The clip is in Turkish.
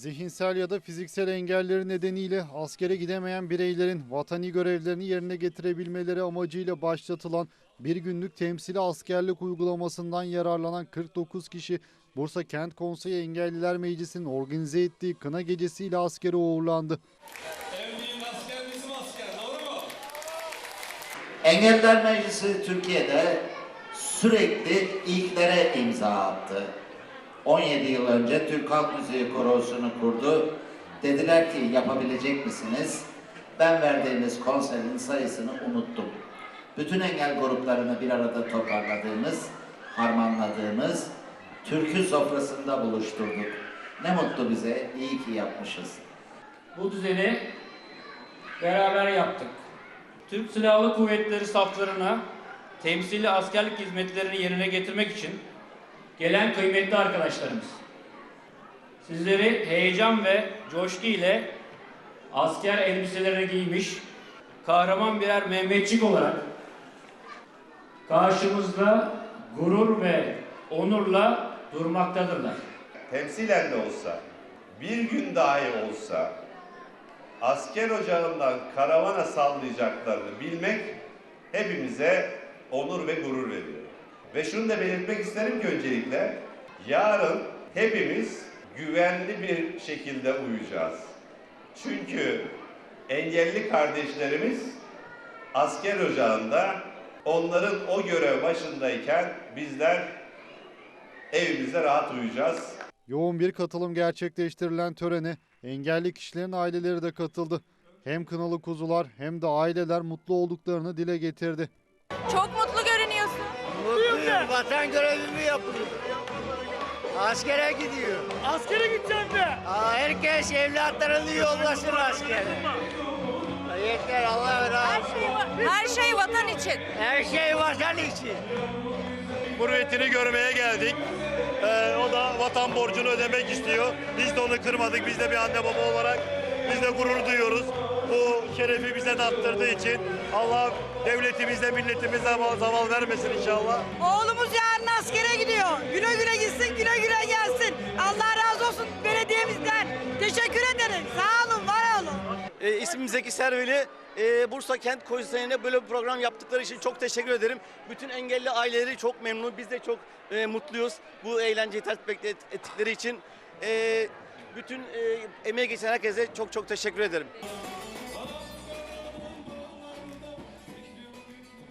Zihinsel ya da fiziksel engelleri nedeniyle askere gidemeyen bireylerin vatani görevlerini yerine getirebilmeleri amacıyla başlatılan bir günlük temsili askerlik uygulamasından yararlanan 49 kişi Bursa Kent Konseyi Engelliler Meclisi'nin organize ettiği kına gecesiyle askere uğurlandı. Asker bizim asker, doğru mu? Engeller Meclisi Türkiye'de sürekli ilklere imza attı. 17 yıl önce Türk Halk Müziği Korosu'nu kurdu. Dediler ki yapabilecek misiniz? Ben verdiğimiz konserin sayısını unuttum. Bütün engel gruplarını bir arada toparladığımız, harmanladığımız türkü sofrasında buluşturduk. Ne mutlu bize, iyi ki yapmışız. Bu düzeni beraber yaptık. Türk Silahlı Kuvvetleri saflarına temsili askerlik hizmetlerini yerine getirmek için gelen kıymetli arkadaşlarımız. Sizleri heyecan ve coşku ile asker elbiselerini giymiş, kahraman birer Mehmetçik olarak karşımızda gurur ve onurla durmaktadırlar. temsilen de olsa, bir gün dahi olsa asker ocağından karavana sallayacaklarını bilmek hepimize onur ve gurur veriyor. Ve şunu da belirtmek isterim ki öncelikle yarın hepimiz güvenli bir şekilde uyuyacağız. Çünkü engelli kardeşlerimiz asker ocağında onların o görev başındayken bizler evimizde rahat uyuyacağız. Yoğun bir katılım gerçekleştirilen törene engelli kişilerin aileleri de katıldı. Hem kınalı kuzular hem de aileler mutlu olduklarını dile getirdi. Çok mutlu. Mutluyum. Vatan görevimi yapıyorum. Askere gidiyor. Askere gideceğim de. Aa, herkes evlatlarını yollasın askere. Yeter Allah Her razı şey, va- her şey vatan için. Her şey vatan için. Murvetini görmeye geldik. Ee, o da vatan borcunu ödemek istiyor. Biz de onu kırmadık. Biz de bir anne baba olarak biz de gurur duyuyoruz. Bu şerefi bize tattırdığı için Allah devletimize, milletimize zaval vermesin inşallah. Oğlumuz yarın askere gidiyor. Güle güle gitsin, güle güle gelsin. Allah razı olsun belediyemizden. Teşekkür ederim. Sağ olun, var olun. E, ismim Zeki Serveli. E, Bursa Kent Konseyi'ne böyle bir program yaptıkları için çok teşekkür ederim. Bütün engelli aileleri çok memnun. Biz de çok e, mutluyuz bu eğlenceyi tertip et- ettikleri için. E, bütün e, emeği geçen herkese çok çok teşekkür ederim.